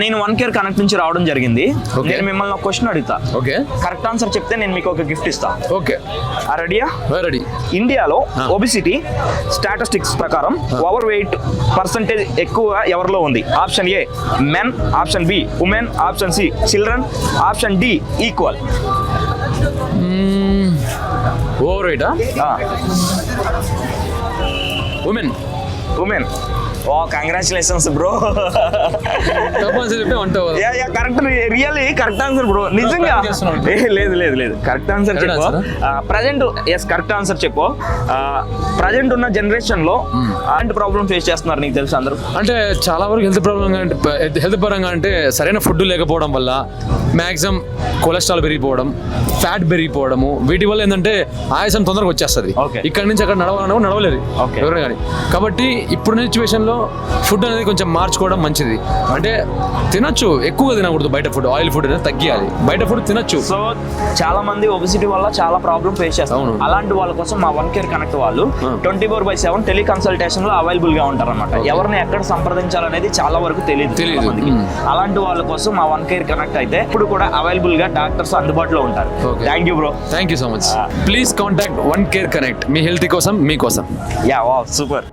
నేను one care connect నుంచి రావడం జరిగింది. నేను మిమ్మల్ని ఒక క్వశ్చన్ అడుగుతా. ఓకే కరెక్ట్ ఆన్సర్ చెప్తే నేను మీకు ఒక గిఫ్ట్ ఇస్తా. ఓకే రెడీయా రెడీ ఇండియాలో. ఒబిసిటీ స్టాటిస్టిక్స్ ప్రకారం ఓవర్ వెయిట్ పర్సంటేజ్ ఎక్కువ ఎవరిలో ఉంది? Option A men option B women option C children option D equal over రైటా women women oh congratulations bro yeah yeah correct really correct answer bro నిజంగా? లేదు లేదు లేదు. కరెక్ట్ ఆన్సర్ చెప్పు. ప్రజెంట్ ఎస్ కరెక్ట్ ఆన్సర్ చెప్పు. Present ఉన్న జనరేషన్లో అలాంటి ప్రాబ్లమ్ ఫేస్ చేస్తున్నారు నీకు తెలుసు అందరూ? అంటే చాలా వరకు హెల్త్ ప్రాబ్లం హెల్త్ పరంగా అంటే సరైన ఫుడ్ లేకపోవడం వల్ల మ్యాక్సిమం కొలెస్ట్రాల్ పెరిగిపోవడం ఫ్యాట్ పెరిగిపోవడము వీటి వల్ల ఏంటంటే ఆయాసం తొందరగా వచ్చేస్తుంది. ఇక్కడ నుంచి అక్కడ నడవాలన్నా నడవలేదు. ఎవరైనా కానీ. కాబట్టి ఇప్పుడున్న సిచ్యువేషన్లో ఫుడ్ అనేది కొంచెం మార్చుకోవడం మంచిది. అంటే తినొచ్చు ఎక్కువగా తినకూడదు బయట ఫుడ్. ఆయిల్ ఫుడ్ అనేది తగ్గియాలి. బయట ఫుడ్ తినొచ్చు. సో చాలా మంది ఒబిసిటీ వల్ల చాలా ప్రాబ్లమ్ ఫేస్ చేస్తారు. అవును. అలాంటి వాళ్ళ కోసం మా వన్ కేర్ కనెక్ట్ వాళ్ళు. ట్వంటీ ఫోర్ బై సెవెన్ టెలికన్సల్టేషన్లో అవైలబుల్గా ఉంటారు అనమాట. ఎవరిని ఎక్కడ సంప్రదించాలనేది చాలా వరకు తెలియదు. మ్మ్. అలాంటి వాళ్ళ కోసం మా వన్ కేర్ కనెక్ట్ అయితే ఇప్పుడు కూడా అవైలబుల్గా డాక్టర్స్ అందుబాటులో ఉంటారు. Thank you bro thank you so much please contact one care connect me health కోసం మీకోసం యా వా సూపర్